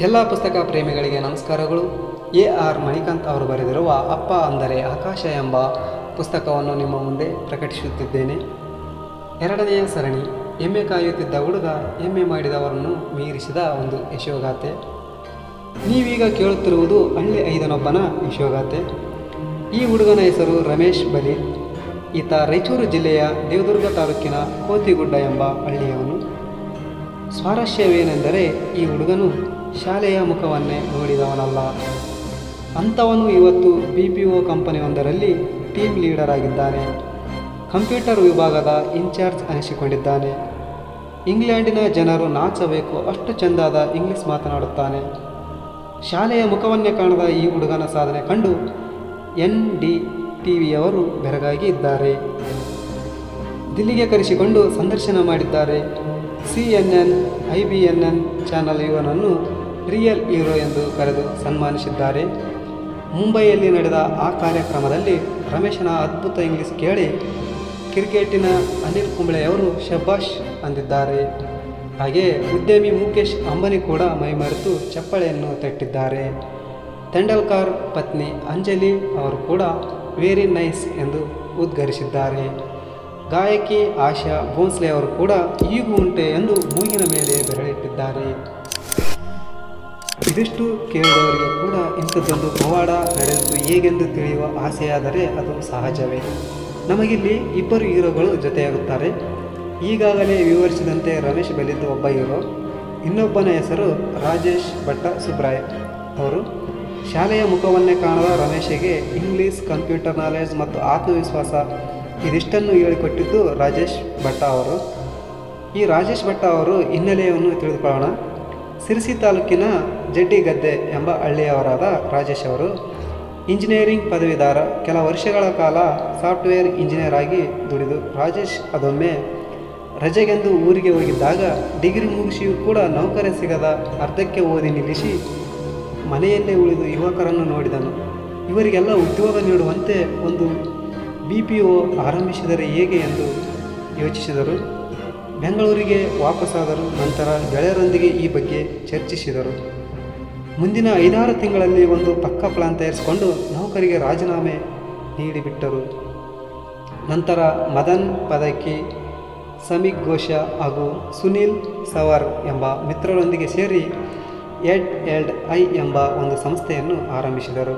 ಎಲ್ಲ ಪುಸ್ತಕ ಪ್ರೇಮಿಗಳಿಗೆ ನಮಸ್ಕಾರಗಳು. ಎ ಆರ್ ಮಣಿಕಾಂತ್ ಅವರು ಬರೆದಿರುವ ಅಪ್ಪ ಅಂದರೆ ಆಕಾಶ ಎಂಬ ಪುಸ್ತಕವನ್ನು ನಿಮ್ಮ ಮುಂದೆ ಪ್ರಕಟಿಸುತ್ತಿದ್ದೇನೆ. ಎರಡನೆಯ ಸರಣಿ, ಎಮ್ಮೆ ಕಾಯುತ್ತಿದ್ದ ಹುಡುಗ ಎಮ್ಮೆ ಮಾಡಿದವರನ್ನು ಮೀರಿಸಿದ ಒಂದು ಯಶೋಗಾಥೆ. ನೀವೀಗ ಕೇಳುತ್ತಿರುವುದು ಹಳ್ಳಿ ಐದನೊಬ್ಬನ ಯಶೋಗಾಥೆ. ಈ ಹುಡುಗನ ಹೆಸರು ರಮೇಶ್ ಬಲಿ. ಈತ ರಾಯಚೂರು ಜಿಲ್ಲೆಯ ದೇವದುರ್ಗ ತಾಲೂಕಿನ ಕೋತಿಗುಡ್ಡ ಎಂಬ ಹಳ್ಳಿಯವನು. ಸ್ವಾರಸ್ಯವೇನೆಂದರೆ ಈ ಹುಡುಗನು ಶಾಲೆಯ ಮುಖವನ್ನೇ ನೋಡಿದವನಲ್ಲ. ಅಂಥವನು ಇವತ್ತು ಬಿ ಪಿ ಒ ಕಂಪನಿಯೊಂದರಲ್ಲಿ ಟೀಮ್ ಲೀಡರ್ ಆಗಿದ್ದಾನೆ. ಕಂಪ್ಯೂಟರ್ ವಿಭಾಗದ ಇನ್ಚಾರ್ಜ್ ಅನಿಸಿಕೊಂಡಿದ್ದಾನೆ. ಇಂಗ್ಲೆಂಡಿನ ಜನರು ನಾಚಬೇಕು, ಅಷ್ಟು ಚೆಂದಾದ ಇಂಗ್ಲಿಷ್ ಮಾತನಾಡುತ್ತಾನೆ. ಶಾಲೆಯ ಮುಖವನ್ನೇ ಕಾಣದ ಈ ಹುಡುಗನ ಸಾಧನೆ ಕಂಡು ಎನ್ ಡಿ ಟಿ ವಿಯವರು ಬೆರಗಾಗಿ ಇದ್ದಾರೆ. ದಿಲ್ಲಿಗೆ ಕರೆಸಿಕೊಂಡು ಸಂದರ್ಶನ ಮಾಡಿದ್ದಾರೆ. C N N, I B N N channel ಇವನನ್ನು ರಿಯಲ್ ಹೀರೋ ಎಂದು ಕರೆದು ಸನ್ಮಾನಿಸಿದ್ದಾರೆ. ಮುಂಬೈಯಲ್ಲಿ ನಡೆದ ಆ ಕಾರ್ಯಕ್ರಮದಲ್ಲಿ ರಮೇಶನ ಅದ್ಭುತ ಇಂಗ್ಲಿಷ್ ಕೇಳಿ ಕ್ರಿಕೆಟಿನ ಅನಿಲ್ ಕುಂಬ್ಳೆಯವರು ಶಬ್ಬಾಷ್ ಅಂದಿದ್ದಾರೆ. ಹಾಗೆ ಉದ್ಯಮಿ ಮುಖೇಶ್ ಅಂಬನಿ ಕೂಡ ಮೈಮರೆತು ಚಪ್ಪಳೆಯನ್ನು ತಟ್ಟಿದ್ದಾರೆ. ತೆಂಡಲ್ಕರ್ ಪತ್ನಿ ಅಂಜಲಿ ಅವರು ಕೂಡ ವೆರಿ ನೈಸ್ ಎಂದು ಉದ್ಗರಿಸಿದ್ದಾರೆ. ಗಾಯಕಿ ಆಶಾ ಭೋನ್ಸ್ಲೆ ಅವರು ಕೂಡ ಈಗೂ ಉಂಟೆ ಎಂದು ಮೂಗಿನ ಮೇಲೆ ಬೆರಳಿಟ್ಟಿದ್ದಾರೆ. ಇದಿಷ್ಟು ಕೇಳುವವರಿಗೆ ಕೂಡ ಇಂಥದ್ದೊಂದು ಪವಾಡ ನಡೆದು ಹೇಗೆಂದು ತಿಳಿಯುವ ಆಸೆಯಾದರೆ ಅದು ಸಹಜವೇ. ನಮಗಿಲ್ಲಿ ಇಬ್ಬರು ಹೀರೋಗಳು ಜೊತೆಯಾಗುತ್ತಾರೆ. ಈಗಾಗಲೇ ವಿವರಿಸಿದಂತೆ ರಮೇಶ್ ಬೆಲಿದ್ದು ಒಬ್ಬ ಹೀರೋ. ಇನ್ನೊಬ್ಬನ ಹೆಸರು ರಾಜೇಶ್ ಭಟ್ಟ ಸುಬ್ರಾಯ್ ಅವರು. ಶಾಲೆಯ ಮುಖವನ್ನೇ ಕಾಣದ ರಮೇಶಿಗೆ ಇಂಗ್ಲೀಷ್, ಕಂಪ್ಯೂಟರ್ ನಾಲೆಜ್ ಮತ್ತು ಆತ್ಮವಿಶ್ವಾಸ ಇದಿಷ್ಟನ್ನು ಹೇಳಿಕೊಟ್ಟಿದ್ದು ರಾಜೇಶ್ ಭಟ್ಟ ಅವರು. ಈ ರಾಜೇಶ್ ಭಟ್ಟ ಅವರು ಹಿನ್ನೆಲೆಯನ್ನು ತಿಳಿದುಕೊಳ್ಳೋಣ. ಸಿರಿಸಿ ತಾಲೂಕಿನ ಜಡ್ಡಿಗದ್ದೆ ಎಂಬ ಹಳ್ಳಿಯವರಾದ ರಾಜೇಶ್ ಅವರು ಇಂಜಿನಿಯರಿಂಗ್ ಪದವೀಧರ ಕೆಲ ವರ್ಷಗಳ ಕಾಲ ಸಾಫ್ಟ್ವೇರ್ ಇಂಜಿನಿಯರ್ ಆಗಿ ದುಡಿದು, ರಾಜೇಶ್ ಅದೊಮ್ಮೆ ರಜೆಗೆಂದು ಊರಿಗೆ ಹೋಗಿದ್ದಾಗ ಡಿಗ್ರಿ ಮುಗಿಸಿಯೂ ಕೂಡ ನೌಕರಿ ಸಿಗದ ಅರ್ಧಕ್ಕೆ ಓದಿ ನಿಲ್ಲಿಸಿ ಮನೆಯಲ್ಲೇ ಉಳಿದು ಯುವಕರನ್ನು ನೋಡಿದನು. ಇವರಿಗೆಲ್ಲ ಉದ್ಯೋಗ ನೀಡುವಂತೆ ಒಂದು ಬಿ ಪಿ ಒ ಆರಂಭಿಸಿದರೆ ಹೇಗೆ ಎಂದು ಯೋಚಿಸಿದರು. ಬೆಂಗಳೂರಿಗೆ ವಾಪಸ್ಸಾದರು ನಂತರ ಗೆಳೆಯರೊಂದಿಗೆ ಈ ಬಗ್ಗೆ ಚರ್ಚಿಸಿದರು. ಮುಂದಿನ ಐದಾರು ತಿಂಗಳಲ್ಲಿ ಒಂದು ಪಕ್ಕ ಪ್ಲಾನ್ ತಯಾರಿಸಿಕೊಂಡು ನೌಕರಿಗೆ ರಾಜೀನಾಮೆ ನೀಡಿಬಿಟ್ಟರು. ನಂತರ ಮದನ್ ಪದಕಿ, ಸಮೀಕ್ ಘೋಷ ಹಾಗೂ ಸುನೀಲ್ ಸವರ್ ಎಂಬ ಮಿತ್ರರೊಂದಿಗೆ ಸೇರಿ ಎಡ್ ಎಲ್ಡ್ ಐ ಎಂಬ ಒಂದು ಸಂಸ್ಥೆಯನ್ನು ಆರಂಭಿಸಿದರು.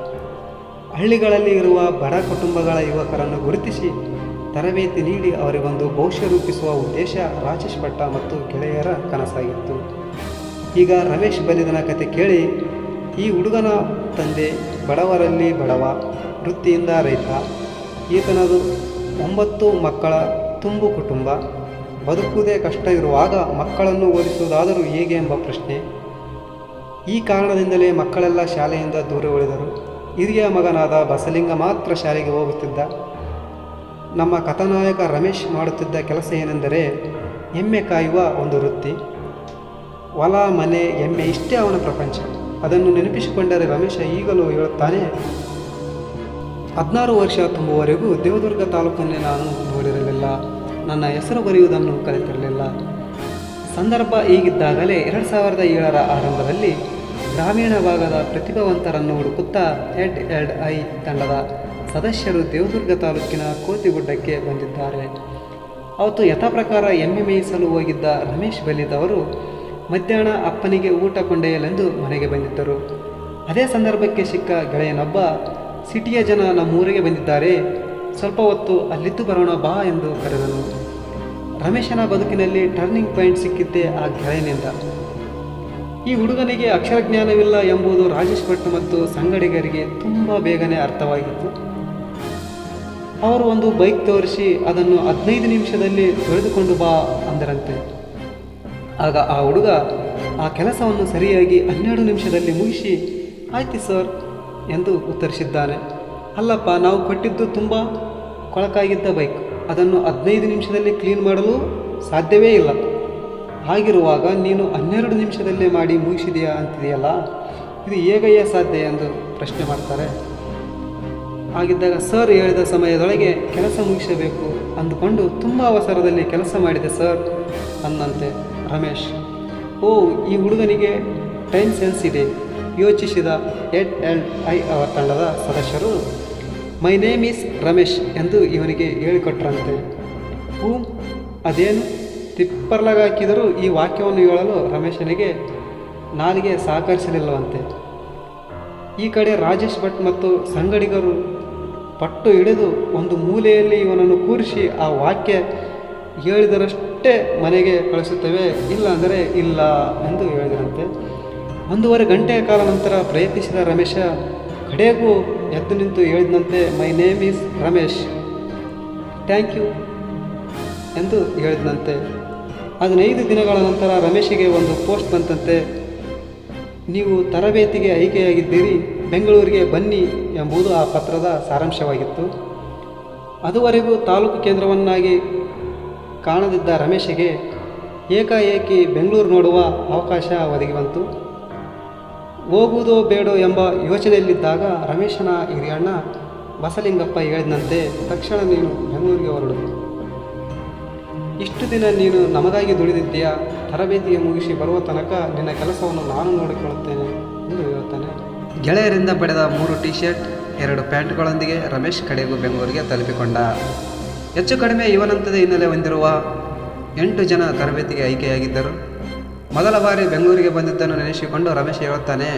ಹಳ್ಳಿಗಳಲ್ಲಿ ಇರುವ ಬಡ ಕುಟುಂಬಗಳ ಯುವಕರನ್ನು ಗುರುತಿಸಿ ತರಬೇತಿ ನೀಡಿ ಅವರಿಗೊಂದು ಭವಿಷ್ಯ ರೂಪಿಸುವ ಉದ್ದೇಶ ರಾಜೇಶ್ ಭಟ್ಟ ಮತ್ತು ಗೆಳೆಯರ ಕನಸಾಗಿತ್ತು. ಈಗ ರಮೇಶ್ ಬಲಿದನ ಕತೆ ಕೇಳಿ, ಈ ಹುಡುಗನ ತಂದೆ ಬಡವರಲ್ಲಿ ಬಡವ, ವೃತ್ತಿಯಿಂದ ರೈತ. ಈತನದು ಒಂಬತ್ತು ಮಕ್ಕಳ ತುಂಬು ಕುಟುಂಬ. ಬದುಕುವುದೇ ಕಷ್ಟ ಇರುವಾಗ ಮಕ್ಕಳನ್ನು ಓದಿಸುವುದಾದರೂ ಹೇಗೆ ಎಂಬ ಪ್ರಶ್ನೆ. ಈ ಕಾರಣದಿಂದಲೇ ಮಕ್ಕಳೆಲ್ಲ ಶಾಲೆಯಿಂದ ದೂರ ಉಳಿದರು. ಹಿರಿಯ ಮಗನಾದ ಬಸಲಿಂಗ ಮಾತ್ರ ಶಾಲೆಗೆ ಹೋಗುತ್ತಿದ್ದ. ನಮ್ಮ ಕಥಾನಾಯಕ ರಮೇಶ್ ಮಾಡುತ್ತಿದ್ದ ಕೆಲಸ ಏನೆಂದರೆ, ಎಮ್ಮೆ ಕಾಯುವ ಒಂದು ವೃತ್ತಿ. ಹೊಲ ಮನೆ, ಎಮ್ಮೆ ಇಷ್ಟೇ ಅವನ ಪ್ರಪಂಚ. ಅದನ್ನು ನೆನಪಿಸಿಕೊಂಡರೆ ರಮೇಶ ಈಗಲೂ ಹೇಳುತ್ತಾನೆ, ಹದಿನಾರು ವರ್ಷ ತುಂಬುವವರೆಗೂ ದೇವದುರ್ಗ ತಾಲೂಕನ್ನೇ ನಾನು ನೋಡಿರಲಿಲ್ಲ. ನನ್ನ ಹೆಸರು ಬರೆಯುವುದನ್ನು ಕಲಿತಿರಲಿಲ್ಲ. ಸಂದರ್ಭ ಈಗಿದ್ದಾಗಲೇ ಎರಡು ಸಾವಿರದ ಏಳರ ಆರಂಭದಲ್ಲಿ ಗ್ರಾಮೀಣ ಭಾಗದ ಪ್ರತಿಭಾವಂತರನ್ನು ಹುಡುಕುತ್ತಾ ಎಡ್ ಎಡ್ ಐ ತಂಡದ ಸದಸ್ಯರು ದೇವದುರ್ಗ ತಾಲೂಕಿನ ಕೋತಿಗುಡ್ಡಕ್ಕೆ ಬಂದಿದ್ದಾರೆ. ಅವತ್ತು ಯಥಾಪ್ರಕಾರ ಎಮ್ಮೆ ಮೇಯಿಸಲು ಹೋಗಿದ್ದ ರಮೇಶ್ ಬಲಿದವರು ಮಧ್ಯಾಹ್ನ ಅಪ್ಪನಿಗೆ ಊಟ ಕೊಂಡೊಯ್ಯಲೆಂದು ಮನೆಗೆ ಬಂದಿದ್ದರು. ಅದೇ ಸಂದರ್ಭಕ್ಕೆ ಸಿಕ್ಕ ಗೆಳೆಯನೊಬ್ಬ, ಸಿಟಿಯ ಜನ ನಮ್ಮೂರಿಗೆ ಬಂದಿದ್ದಾರೆ. ಸ್ವಲ್ಪ ಹೊತ್ತು ಅಲ್ಲಿದ್ದು ಬರೋಣ ಬಾ ಎಂದು ಕರೆದನು. ರಮೇಶನ ಬದುಕಿನಲ್ಲಿ ಟರ್ನಿಂಗ್ ಪಾಯಿಂಟ್ ಸಿಕ್ಕಿದ್ದೇ ಆ ಗೆಳೆಯನಿಂದ. ಈ ಹುಡುಗನಿಗೆ ಅಕ್ಷರಜ್ಞಾನವಿಲ್ಲ ಎಂಬುದು ರಾಜೇಶ್ ಭಟ್ ಮತ್ತು ಸಂಗಡಿಗರಿಗೆ ತುಂಬ ಬೇಗನೆ ಅರ್ಥವಾಗಿತ್ತು. ಅವರು ಒಂದು ಬೈಕ್ ತೋರಿಸಿ ಅದನ್ನು ಹದಿನೈದು ನಿಮಿಷದಲ್ಲಿ ತೊಳೆದುಕೊಂಡು ಬಾ ಅಂದರಂತೆ. ಆಗ ಆ ಹುಡುಗ ಆ ಕೆಲಸವನ್ನು ಸರಿಯಾಗಿ ಹನ್ನೆರಡು ನಿಮಿಷದಲ್ಲಿ ಮುಗಿಸಿ, ಆಯ್ತು ಸರ್ ಎಂದು ಉತ್ತರಿಸಿದ್ದಾನೆ. ಅಲ್ಲಪ್ಪ, ನಾವು ಕೊಟ್ಟಿದ್ದು ತುಂಬ ಕೊಳಕಾಗಿದ್ದ ಬೈಕ್. ಅದನ್ನು ಹದಿನೈದು ನಿಮಿಷದಲ್ಲಿ ಕ್ಲೀನ್ ಮಾಡಲು ಸಾಧ್ಯವೇ ಇಲ್ಲ. ಹಾಗಿರುವಾಗ ನೀನು ಹನ್ನೆರಡು ನಿಮಿಷದಲ್ಲೇ ಮಾಡಿ ಮುಗಿಸಿದೆಯಾ ಅಂತಿದೆಯಲ್ಲ? ಇದು ಹೇಗಯ್ಯ ಸಾಧ್ಯ? ಎಂದು ಪ್ರಶ್ನೆ ಮಾಡ್ತಾರೆ. ಹಾಗಿದ್ದಾಗ ಸರ್ ಹೇಳಿದ ಸಮಯದೊಳಗೆ ಕೆಲಸ ಮುಗಿಸಬೇಕು ಅಂದುಕೊಂಡು, ತುಂಬ ಅವಸರದಲ್ಲಿ ಕೆಲಸ ಮಾಡಿದೆ ಸರ್ ಅಂದಂತೆ ರಮೇಶ್. ಓ, ಈ ಹುಡುಗನಿಗೆ ಟೈಮ್ ಸೆನ್ಸ್ ಇದೆ. ಯೋಚಿಸಿದ ಎಡ್ ಎಲ್ ಐ ಅವರ ತಂಡದ ಸದಸ್ಯರು, ಮೈ ನೇಮ್ ಈಸ್ ರಮೇಶ್ ಎಂದು ಇವನಿಗೆ ಹೇಳಿಕೊಟ್ರಂತೆ. ಹೂ ಅದೇನು? ತಿಪ್ಪರ್ಲಾಗಾಕಿದರೂ ಈ ವಾಕ್ಯವನ್ನು ಹೇಳಲು ರಮೇಶನಿಗೆ ನಾಲಿಗೆ ಸಹಕರಿಸಲಿಲ್ಲವಂತೆ. ಈ ಕಡೆ ರಾಜೇಶ್ ಭಟ್ ಮತ್ತು ಸಂಗಡಿಗರು ಪಟ್ಟು ಹಿಡಿದು ಒಂದು ಮೂಲೆಯಲ್ಲಿ ಇವನನ್ನು ಕೂರಿಸಿ ಆ ವಾಕ್ಯ ಹೇಳಿದರಷ್ಟೇ ಮನೆಗೆ ಕಳಿಸುತ್ತೇವೆ, ಇಲ್ಲ ಅಂದರೆ ಇಲ್ಲ ಎಂದು ಹೇಳಿದರಂತೆ ಒಂದೂವರೆ ಗಂಟೆಯ ಕಾಲ ನಂತರ ಪ್ರಯತ್ನಿಸಿದ ರಮೇಶ, ಕಡೆಗೂ ಎದ್ದು ನಿಂತು ಹೇಳಿದಂತೆ my name is Ramesh. Thank you ಎಂದು ಹೇಳಿದಂತೆ ಹದಿನೈದು ದಿನಗಳ ನಂತರ ರಮೇಶಿಗೆ ಒಂದು ಪೋಸ್ಟ್ ಬಂತಂತೆ. ನೀವು ತರಬೇತಿಗೆ ಆಯ್ಕೆಯಾಗಿದ್ದೀರಿ, ಬೆಂಗಳೂರಿಗೆ ಬನ್ನಿ ಎಂಬುದು ಆ ಪತ್ರದ ಸಾರಾಂಶವಾಗಿತ್ತು. ಅದುವರೆಗೂ ತಾಲೂಕು ಕೇಂದ್ರವನ್ನಾಗಿ ಕಾಣದಿದ್ದ ರಮೇಶಿಗೆ ಏಕಾಏಕಿ ಬೆಂಗಳೂರು ನೋಡುವ ಅವಕಾಶ ಒದಗಿ ಬಂತು. ಹೋಗುವುದೋ ಬೇಡೋ ಎಂಬ ಯೋಚನೆಯಲ್ಲಿದ್ದಾಗ ರಮೇಶನ ಹಿರಿಯಣ್ಣ ಬಸಲಿಂಗಪ್ಪ ಹೇಳಿದಂತೆ, ತಕ್ಷಣ ನೀನು ಬೆಂಗಳೂರಿಗೆ ಹೊರಡು. ಇಷ್ಟು ದಿನ ನೀನು ನಮಗಾಗಿ ದುಡಿದಿದ್ದೀಯ? ತರಬೇತಿಗೆ ಮುಗಿಸಿ ಬರುವ ತನಕ ನಿನ್ನ ಕೆಲಸವನ್ನು ನಾನು ನೋಡಿಕೊಳ್ಳುತ್ತೇನೆ ಎಂದು ಹೇಳುತ್ತಾನೆ. ಗೆಳೆಯರಿಂದ ಪಡೆದ ಮೂರು ಟಿ ಶರ್ಟ್ ಎರಡು ಪ್ಯಾಂಟ್ಗಳೊಂದಿಗೆ ರಮೇಶ್ ಕಡೆಗೂ ಬೆಂಗಳೂರಿಗೆ ತಲುಪಿಕೊಂಡ. ಹೆಚ್ಚು ಕಡಿಮೆ ಇವನಂತದ ಹಿನ್ನೆಲೆ ಹೊಂದಿರುವ ಎಂಟು ಜನ ತರಬೇತಿಗೆ ಆಯ್ಕೆಯಾಗಿದ್ದರು. ಮೊದಲ ಬಾರಿ ಬೆಂಗಳೂರಿಗೆ ಬಂದಿದ್ದನ್ನು ನೆನೆಸಿಕೊಂಡು ರಮೇಶ್ ಹೇಳುತ್ತಾನೆ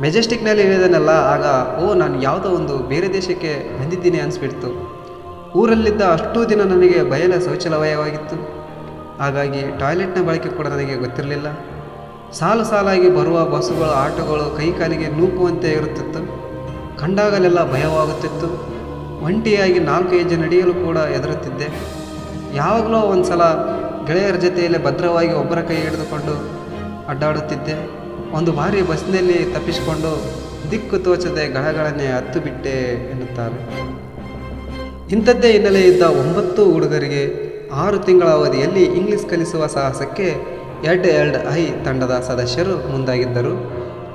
ಮೆಜೆಸ್ಟಿಕ್ನಲ್ಲಿ ಇಳಿದನಲ್ಲ, ಆಗ ಓ, ನಾನು ಯಾವುದೋ ಒಂದು ಬೇರೆ ದೇಶಕ್ಕೆ ಬಂದಿದ್ದೀನಿ ಅನಿಸ್ಬಿಡ್ತು. ಊರಲ್ಲಿದ್ದ ಅಷ್ಟೂ ದಿನ ನನಗೆ ಬಯಲ ಶೌಚಾಲಯವಾಗಿತ್ತು. ಹಾಗಾಗಿ ಟಾಯ್ಲೆಟ್ನ ಬಳಕೆ ಕೂಡ ನನಗೆ ಗೊತ್ತಿರಲಿಲ್ಲ. ಸಾಲು ಸಾಲಾಗಿ ಬರುವ ಬಸ್ಸುಗಳು, ಆಟೋಗಳು ಕೈಕಾಲಿಗೆ ನೂಕುವಂತೆ ಇರುತ್ತಿತ್ತು. ಕಂಡಾಗಲೆಲ್ಲ ಭಯವಾಗುತ್ತಿತ್ತು. ಒಂಟಿಯಾಗಿ ನಾಲ್ಕು ಹೆಜ್ಜೆ ನಡೆಯಲು ಕೂಡ ಹೆದರುತ್ತಿದ್ದೆ. ಯಾವಾಗಲೂ ಒಂದು ಸಲ ಗೆಳೆಯರ ಜೊತೆಯಲ್ಲೇ ಭದ್ರವಾಗಿ ಒಬ್ಬರ ಕೈ ಹಿಡಿದುಕೊಂಡು ಅಡ್ಡಾಡುತ್ತಿದ್ದೆ. ಒಂದು ಬಾರಿ ಬಸ್ನಲ್ಲಿ ತಪ್ಪಿಸಿಕೊಂಡು ದಿಕ್ಕು ತೋಚದೆ ಗಳಗಳನ್ನೇ ಹತ್ತು ಬಿಟ್ಟೆ ಎನ್ನುತ್ತಾರೆ. ಇಂಥದ್ದೇ ಹಿನ್ನೆಲೆ ಇದ್ದ ಒಂಬತ್ತು ಹುಡುಗರಿಗೆ ಆರು ತಿಂಗಳ ಅವಧಿಯಲ್ಲಿ ಇಂಗ್ಲಿಷ್ ಕಲಿಸುವ ಸಾಹಸಕ್ಕೆ ಎಡ್ ಎಲ್ಡ್ ಐ ತಂಡದ ಸದಸ್ಯರು ಮುಂದಾಗಿದ್ದರು.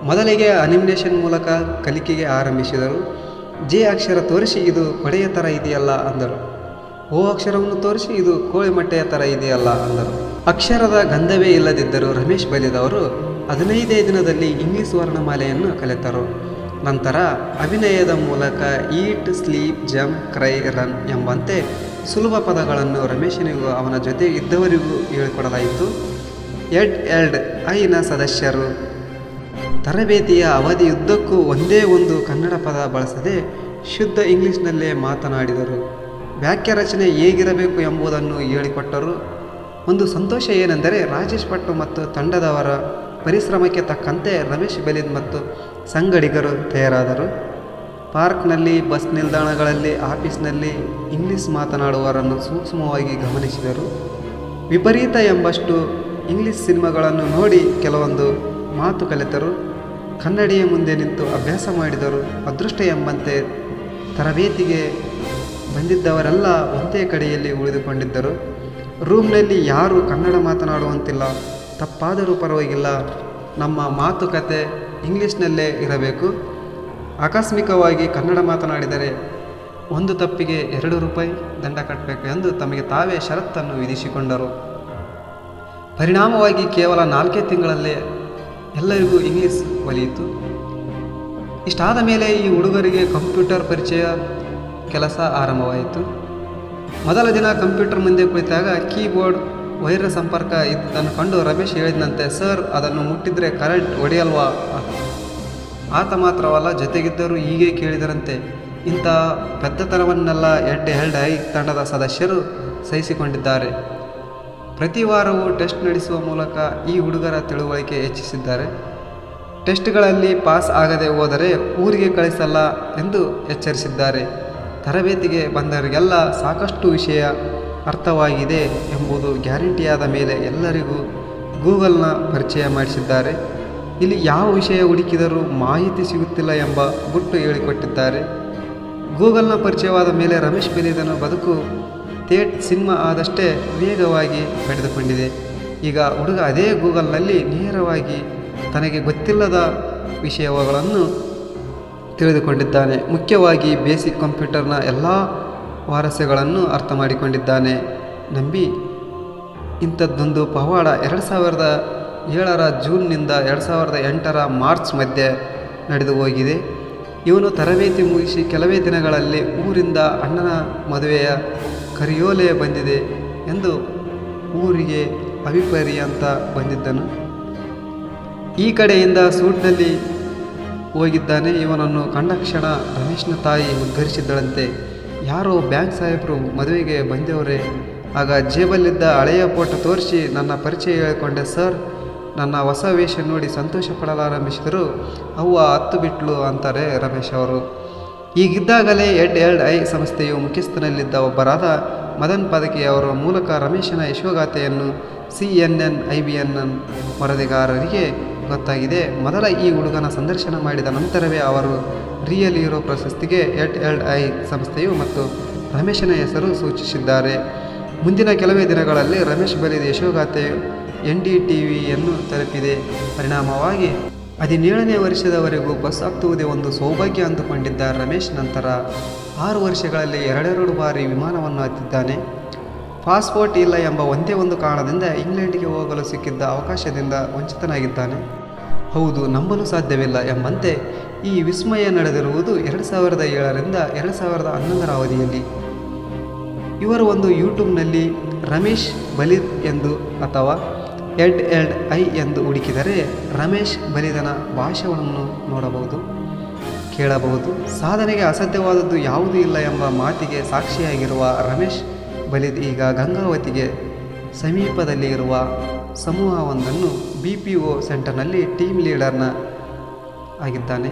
ಮೊದಲಿಗೆ ಅನಿಮಿನೇಷನ್ ಮೂಲಕ ಕಲಿಕೆಗೆ ಆರಂಭಿಸಿದರು. ಜೆ ಅಕ್ಷರ ತೋರಿಸಿ ಇದು ಕೊಡೆಯ ಥರ ಇದೆಯಲ್ಲ ಅಂದರು. ಓ ಅಕ್ಷರವನ್ನು ತೋರಿಸಿ ಇದು ಕೋಳಿ ಮೊಟ್ಟೆಯ ಥರ ಇದೆಯಲ್ಲ ಅಂದರು. ಅಕ್ಷರದ ಗಂಧವೇ ಇಲ್ಲದಿದ್ದರೂ ರಮೇಶ್ ಬಲಿದವರು ಹದಿನೈದೇ ದಿನದಲ್ಲಿ ಇಂಗ್ಲಿಷ್ ವರ್ಣಮಾಲೆಯನ್ನು ಕಲಿತರು. ನಂತರ ಅಭಿನಯದ ಮೂಲಕ eat, sleep jump cry, run ಎಂಬಂತೆ ಸುಲಭ ಪದಗಳನ್ನು ರಮೇಶನಿಗೂ ಅವನ ಜೊತೆ ಇದ್ದವರಿಗೂ ಹೇಳಿಕೊಡಲಾಯಿತು. ಎಡ್ ಎಲ್ಡ್ ಐನ ಸದಸ್ಯರು ತರಬೇತಿಯ ಅವಧಿಯುದ್ದಕ್ಕೂ ಒಂದೇ ಒಂದು ಕನ್ನಡ ಪದ ಬಳಸದೆ ಶುದ್ಧ ಇಂಗ್ಲಿಷ್ನಲ್ಲೇ ಮಾತನಾಡಿದರು. ವಾಕ್ಯ ರಚನೆ ಹೇಗಿರಬೇಕು ಎಂಬುದನ್ನು ಹೇಳಿಕೊಟ್ಟರು. ಒಂದು ಸಂತೋಷ ಏನೆಂದರೆ ರಾಜೇಶ್ ಭಟ್ ಮತ್ತು ತಂಡದವರ ಪರಿಶ್ರಮಕ್ಕೆ ತಕ್ಕಂತೆ ರಮೇಶ್ ಬೆಲಿದ್ ಮತ್ತು ಸಂಗಡಿಗರು ತಯಾರಾದರು. ಪಾರ್ಕ್ನಲ್ಲಿ, ಬಸ್ ನಿಲ್ದಾಣಗಳಲ್ಲಿ, ಆಫೀಸ್ನಲ್ಲಿ ಇಂಗ್ಲಿಷ್ ಮಾತನಾಡುವವರನ್ನು ಸೂಕ್ಷ್ಮವಾಗಿ ಗಮನಿಸಿದರು. ವಿಪರೀತ ಎಂಬಷ್ಟು ಇಂಗ್ಲಿಷ್ ಸಿನಿಮಾಗಳನ್ನು ನೋಡಿ ಕೆಲವೊಂದು ಮಾತು ಕಲಿತರು. ಕನ್ನಡಿಯ ಮುಂದೆ ನಿಂತು ಅಭ್ಯಾಸ ಮಾಡಿದರು. ಅದೃಷ್ಟ ಎಂಬಂತೆ ತರಬೇತಿಗೆ ಬಂದಿದ್ದವರೆಲ್ಲ ಒಂದೇ ಕಡೆಯಲ್ಲಿ ಉಳಿದುಕೊಂಡಿದ್ದರು. ರೂಮ್ನಲ್ಲಿ ಯಾರು ಕನ್ನಡ ಮಾತನಾಡುವಂತಿಲ್ಲ. ತಪ್ಪಾದರೂ ಪರವಾಗಿಲ್ಲ. ನಮ್ಮ ಮಾತುಕತೆ ಇಂಗ್ಲೀಷ್ನಲ್ಲೇ ಇರಬೇಕು. ಆಕಸ್ಮಿಕವಾಗಿ ಕನ್ನಡ ಮಾತನಾಡಿದರೆ ಒಂದು ತಪ್ಪಿಗೆ ಎರಡು ರೂಪಾಯಿ ದಂಡ ಕಟ್ಟಬೇಕು ಎಂದು ತಮಗೆ ತಾವೇ ಷರತ್ತನ್ನು ವಿಧಿಸಿಕೊಂಡರು. ಪರಿಣಾಮವಾಗಿ ಕೇವಲ ನಾಲ್ಕೇ ತಿಂಗಳಲ್ಲೇ ಎಲ್ಲರಿಗೂ ಇಂಗ್ಲೀಷ್ ಒಲಿಯಿತು. ಇಷ್ಟಾದ ಮೇಲೆ ಈ ಹುಡುಗರಿಗೆ ಕಂಪ್ಯೂಟರ್ ಪರಿಚಯ ಕೆಲಸ ಆರಂಭವಾಯಿತು. ಮೊದಲ ದಿನ ಕಂಪ್ಯೂಟರ್ ಮುಂದೆ ಕುಳಿತಾಗ ಕೀಬೋರ್ಡ್ ವೈರ ಸಂಪರ್ಕ ಇದ್ದನ್ನು ಕಂಡು ರಮೇಶ್ ಹೇಳಿದಂತೆ, ಸರ್, ಅದನ್ನು ಮುಟ್ಟಿದರೆ ಕರೆಂಟ್ ಹೊಡೆಯಲ್ವಾ? ಆತ ಮಾತ್ರವಲ್ಲ, ಜೊತೆಗಿದ್ದರೂ ಹೀಗೆ ಕೇಳಿದರಂತೆ, ಇಂಥ ಪೆದ್ದತನವನ್ನೆಲ್ಲ ಎಡ್ಡೆ ಹೆಲ್ಡ್ ಐ ತಂಡದ ಸದಸ್ಯರು ಸಹಿಸಿಕೊಂಡಿದ್ದಾರೆ. ಪ್ರತಿ ವಾರವೂ ಟೆಸ್ಟ್ ನಡೆಸುವ ಮೂಲಕ ಈ ಹುಡುಗರ ತಿಳುವಳಿಕೆ ಹೆಚ್ಚಿಸಿದ್ದಾರೆ. ಟೆಸ್ಟ್ಗಳಲ್ಲಿ ಪಾಸ್ ಆಗದೆ ಹೋದರೆ ಊರಿಗೆ ಕಳಿಸಲ್ಲ ಎಂದು ಎಚ್ಚರಿಸಿದ್ದಾರೆ. ತರಬೇತಿಗೆ ಬಂದವರಿಗೆಲ್ಲ ಸಾಕಷ್ಟು ವಿಷಯ ಅರ್ಥವಾಗಿದೆ ಎಂಬುದು ಗ್ಯಾರಂಟಿಯಾದ ಮೇಲೆ ಎಲ್ಲರಿಗೂ ಗೂಗಲ್ನ ಪರಿಚಯ ಮಾಡಿಸಿದ್ದಾರೆ. ಇಲ್ಲಿ ಯಾವ ವಿಷಯ ಹುಡುಕಿದರೂ ಮಾಹಿತಿ ಸಿಗುತ್ತಿಲ್ಲ ಎಂಬ ಗುಟ್ಟು ಹೇಳಿಕೊಟ್ಟಿದ್ದಾರೆ. ಗೂಗಲ್ನ ಪರಿಚಯವಾದ ಮೇಲೆ ರಮೇಶ್ ಬೆಲಿದನ ಬದುಕು ಥೇಟ್ ಸಿನಿಮಾ ಆದಷ್ಟೇ ವೇಗವಾಗಿ ಪಡೆದುಕೊಂಡಿದೆ ಈಗ ಹುಡುಗ ಅದೇ ಗೂಗಲ್ನಲ್ಲಿ ನೇರವಾಗಿ ತನಗೆ ಗೊತ್ತಿಲ್ಲದ ವಿಷಯಗಳನ್ನು ತಿಳಿದುಕೊಂಡಿದ್ದಾನೆ. ಮುಖ್ಯವಾಗಿ ಬೇಸಿಕ್ ಕಂಪ್ಯೂಟರ್ನ ಎಲ್ಲ ವಾರಸ್ಯಗಳನ್ನು ಅರ್ಥ ಮಾಡಿಕೊಂಡಿದ್ದಾನೆ. ನಂಬಿ, ಇಂಥದ್ದೊಂದು ಪವಾಡ ಎರಡು ಸಾವಿರದ ಏಳರ ಜೂನ್ನಿಂದ ಎರಡು ಸಾವಿರದ ಎಂಟರ ಮಾರ್ಚ್ ಮಧ್ಯೆ ನಡೆದು ಹೋಗಿದೆ. ಇವನು ತರಬೇತಿ ಮುಗಿಸಿ ಕೆಲವೇ ದಿನಗಳಲ್ಲಿ ಊರಿಂದ ಅಣ್ಣನ ಮದುವೆಯ ಕರಿಯೋಲೆ ಬಂದಿದೆ ಎಂದು ಊರಿಗೆ ಅಭಿಪರಿ ಅಂತ ಬಂದಿದ್ದನು. ಈ ಕಡೆಯಿಂದ ಸೂಟ್ನಲ್ಲಿ ಹೋಗಿದ್ದಾನೆ. ಇವನನ್ನು ಕಂಡಕ್ಷಣ ರಮೇಶ್ನ ತಾಯಿ ಉದ್ಧರಿಸಿದ್ದಳಂತೆ ಯಾರೋ ಬ್ಯಾಂಕ್ ಸಾಹೇಬರು ಮದುವೆಗೆ ಬಂದವರೇ, ಆಗ ಜೇಬಲ್ಲಿದ್ದ ಹಳೆಯ ಫೋಟೋ ತೋರಿಸಿ ನನ್ನ ಪರಿಚಯ ಹೇಳಿಕೊಂಡೆ ಸರ್. ನನ್ನ ಹೊಸ ವೇಷ ನೋಡಿ ಸಂತೋಷ ಪಡಲಾರಂಭಿಸಿದರು. ಅವ್ವ ಹತ್ತು ಬಿಟ್ಲು ಅಂತಾರೆ ರಮೇಶ್ ಅವರು. ಈಗಿದ್ದಾಗಲೇ ಎಡ್ ಎಲ್ಡ್ ಐ ಸಂಸ್ಥೆಯು ಮುಖ್ಯಸ್ಥನಲ್ಲಿದ್ದ ಒಬ್ಬರಾದ ಮದನ್ ಪದಕಿಯವರ ಮೂಲಕ ರಮೇಶನ ಯಶೋಗಾಥೆಯನ್ನು C N N, I B N N ವರದಿಗಾರರಿಗೆ ಗೊತ್ತಾಗಿದೆ. ಮೊದಲ ಈ ಹುಡುಗನ ಸಂದರ್ಶನ ಮಾಡಿದ ನಂತರವೇ ಅವರು ರಿಯಲ್ ಹೀರೋ ಪ್ರಶಸ್ತಿಗೆ ಎಡ್ ಎಲ್ಡ್ ಐ ಸಂಸ್ಥೆಯು ಮತ್ತು ರಮೇಶನ ಹೆಸರು ಸೂಚಿಸಿದ್ದಾರೆ. ಮುಂದಿನ ಕೆಲವೇ ದಿನಗಳಲ್ಲಿ ರಮೇಶ್ ಬಲಿದ ಯಶೋಗಾಥೆಯು ಎನ್ ಡಿ ಟಿ ವಿಯನ್ನು ತಲುಪಿದೆ. ಪರಿಣಾಮವಾಗಿ ಹದಿನೇಳನೇ ವರ್ಷದವರೆಗೂ ಬಸ್ ಹತ್ತುವುದೇ ಒಂದು ಸೌಭಾಗ್ಯ ಅಂದುಕೊಂಡಿದ್ದ ರಮೇಶ್ ನಂತರ ಆರು ವರ್ಷಗಳಲ್ಲಿ ಎರಡೆರಡು ಬಾರಿ ವಿಮಾನವನ್ನು ಹತ್ತಿದ್ದಾನೆ. ಪಾಸ್ಪೋರ್ಟ್ ಇಲ್ಲ ಎಂಬ ಒಂದೇ ಒಂದು ಕಾರಣದಿಂದ ಇಂಗ್ಲೆಂಡ್ಗೆ ಹೋಗಲು ಸಿಕ್ಕಿದ್ದ ಅವಕಾಶದಿಂದ ವಂಚಿತನಾಗಿದ್ದಾನೆ. ಹೌದು, ನಂಬಲು ಸಾಧ್ಯವಿಲ್ಲ ಎಂಬಂತೆ ಈ ವಿಸ್ಮಯ ನಡೆದಿರುವುದು ಎರಡು ಸಾವಿರದ ಏಳರಿಂದ ಎರಡು ಸಾವಿರದ ಹನ್ನೊಂದರ ಅವಧಿಯಲ್ಲಿ. ಇವರು ಒಂದು ಯೂಟ್ಯೂಬ್ನಲ್ಲಿ ರಮೇಶ್ ಬಲಿದ್ ಎಂದು ಅಥವಾ ಎಡ್ ಎಡ್ ಐ ಎಂದು ಹುಡುಕಿದರೆ ರಮೇಶ್ ಬಲಿದನ ಭಾಷಣವನ್ನು ನೋಡಬಹುದು. ಕೇಳಬಹುದು. ಸಾಧನೆಗೆ ಅಸಾಧ್ಯವಾದದ್ದು ಯಾವುದೂ ಇಲ್ಲ ಎಂಬ ಮಾತಿಗೆ ಸಾಕ್ಷಿಯಾಗಿರುವ ರಮೇಶ್ ಬಲಿದ್ ಈಗ ಗಂಗಾವತಿಗೆ ಸಮೀಪದಲ್ಲಿ ಇರುವ ಸಮೂಹವೊಂದನ್ನು ಬಿ ಪಿ ಒ ಸೆಂಟರ್ನಲ್ಲಿ ಟೀಮ್ ಲೀಡರ್ನ ಆಗಿದ್ದಾನೆ.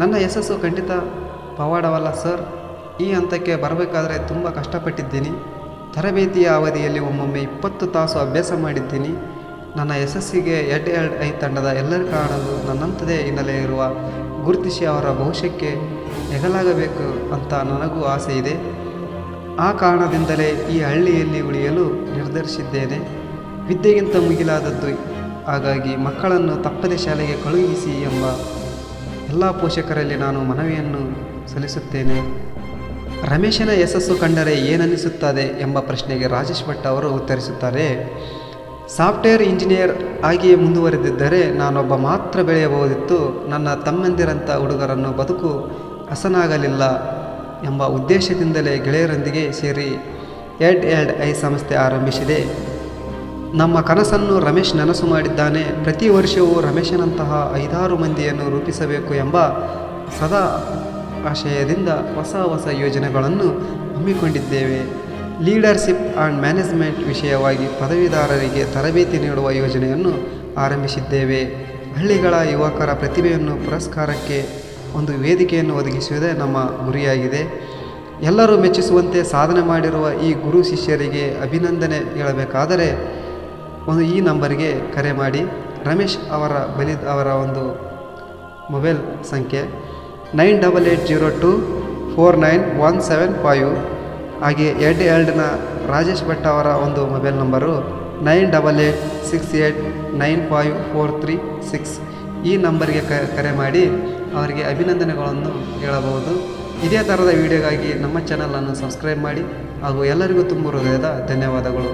ನನ್ನ ಯಶಸ್ಸು ಖಂಡಿತ ಪವಾಡವಲ್ಲ ಸರ್. ಈ ಹಂತಕ್ಕೆ ಬರಬೇಕಾದರೆ ತುಂಬ ಕಷ್ಟಪಟ್ಟಿದ್ದೀನಿ. ತರಬೇತಿಯ ಅವಧಿಯಲ್ಲಿ ಒಮ್ಮೊಮ್ಮೆ ಇಪ್ಪತ್ತು ತಾಸು ಅಭ್ಯಾಸ ಮಾಡಿದ್ದೀನಿ. ನನ್ನ ಯಶಸ್ಸಿಗೆ ಎಡ್ ಎಲ್ಡ್ ಐ ತಂಡದ ಎಲ್ಲರ ಕಾರಣವು ನನ್ನಂಥದೇ ಹಿನ್ನೆಲೆ ಇರುವ ಗುರುತಿಸಿ ಅವರ ಭವಿಷ್ಯಕ್ಕೆ ಹೆಗಲಾಗಬೇಕು ಅಂತ ನನಗೂ ಆಸೆ ಇದೆ. ಆ ಕಾರಣದಿಂದಲೇ ಈ ಹಳ್ಳಿಯಲ್ಲಿ ಉಳಿಯಲು ನಿರ್ಧರಿಸಿದ್ದೇನೆ. ವಿದ್ಯೆಗಿಂತ ಮುಗಿಲಾದದ್ದು, ಹಾಗಾಗಿ ಮಕ್ಕಳನ್ನು ತಪ್ಪದೆ ಶಾಲೆಗೆ ಕಳುಹಿಸಿ ಎಂಬ ಎಲ್ಲ ಪೋಷಕರಲ್ಲಿ ನಾನು ಮನವಿಯನ್ನು ಸಲ್ಲಿಸುತ್ತೇನೆ. ರಮೇಶನ ಯಶಸ್ಸು ಕಂಡರೆ ಏನನ್ನಿಸುತ್ತದೆ ಎಂಬ ಪ್ರಶ್ನೆಗೆ ರಾಜೇಶ್ ಭಟ್ ಅವರು ಉತ್ತರಿಸುತ್ತಾರೆ. ಸಾಫ್ಟ್ವೇರ್ ಇಂಜಿನಿಯರ್ ಆಗಿಯೇ ಮುಂದುವರೆದಿದ್ದರೆ ನಾನೊಬ್ಬ ಮಾತ್ರ ಬೆಳೆಯಬಹುದಿತ್ತು. ನನ್ನ ತಮ್ಮಂದಿರಂಥ ಹುಡುಗರನ್ನು ಬದುಕು ಹಸನಾಗಲಿಲ್ಲ ಎಂಬ ಉದ್ದೇಶದಿಂದಲೇ ಗೆಳೆಯರೊಂದಿಗೆ ಸೇರಿ ಎಡ್ ಎಲ್ಡ್ ಐ ಸಂಸ್ಥೆ ಆರಂಭಿಸಿದೆ. ನಮ್ಮ ಕನಸನ್ನು ರಮೇಶ್ ನನಸು ಮಾಡಿದ್ದಾನೆ. ಪ್ರತಿ ವರ್ಷವೂ ರಮೇಶನಂತಹ ಐದಾರು ಮಂದಿಯನ್ನು ರೂಪಿಸಬೇಕು ಎಂಬ ಸದಾ ಆಶಯದಿಂದ ಹೊಸ ಹೊಸ ಯೋಜನೆಗಳನ್ನು ಹಮ್ಮಿಕೊಂಡಿದ್ದೇವೆ. ಲೀಡರ್ಶಿಪ್ ಆ್ಯಂಡ್ ಮ್ಯಾನೇಜ್ಮೆಂಟ್ ವಿಷಯವಾಗಿ ಪದವೀಧರರಿಗೆ ತರಬೇತಿ ನೀಡುವ ಯೋಜನೆಯನ್ನು ಆರಂಭಿಸಿದ್ದೇವೆ. ಹಳ್ಳಿಗಳ ಯುವಕರ ಪ್ರತಿಭೆಯನ್ನು ಪುರಸ್ಕಾರಕ್ಕೆ ಒಂದು ವೇದಿಕೆಯನ್ನು ಒದಗಿಸುವುದೇ ನಮ್ಮ ಗುರಿಯಾಗಿದೆ. ಎಲ್ಲರೂ ಮೆಚ್ಚಿಸುವಂತೆ ಸಾಧನೆ ಮಾಡಿರುವ ಈ ಗುರು ಶಿಷ್ಯರಿಗೆ ಅಭಿನಂದನೆ ಹೇಳಬೇಕಾದರೆ ಒಂದು ಈ ನಂಬರಿಗೆ ಕರೆ ಮಾಡಿ. ರಮೇಶ್ ಅವರ ಬಲಿದ್ ಅವರ ಒಂದು ಮೊಬೈಲ್ ಸಂಖ್ಯೆ nine double eight zero two four nine one seven five ಹಾಗೆ ಎಡ್ ಎಲ್ಡ್ನ ರಾಜೇಶ್ ಭಟ್ ಅವರ ಒಂದು mobile number nine double eight six eight nine five four three six. ಈ ನಂಬರ್ಗೆ ಕರೆ ಮಾಡಿ ಅವರಿಗೆ ಅಭಿನಂದನೆಗಳನ್ನು ಹೇಳಬಹುದು. ಇದೇ ಥರದ ವಿಡಿಯೋಗಾಗಿ ನಮ್ಮ ಚಾನಲನ್ನು ಸಬ್ಸ್ಕ್ರೈಬ್ ಮಾಡಿ ಹಾಗೂ ಎಲ್ಲರಿಗೂ ತುಂಬ ಹೃದಯದ ಧನ್ಯವಾದಗಳು.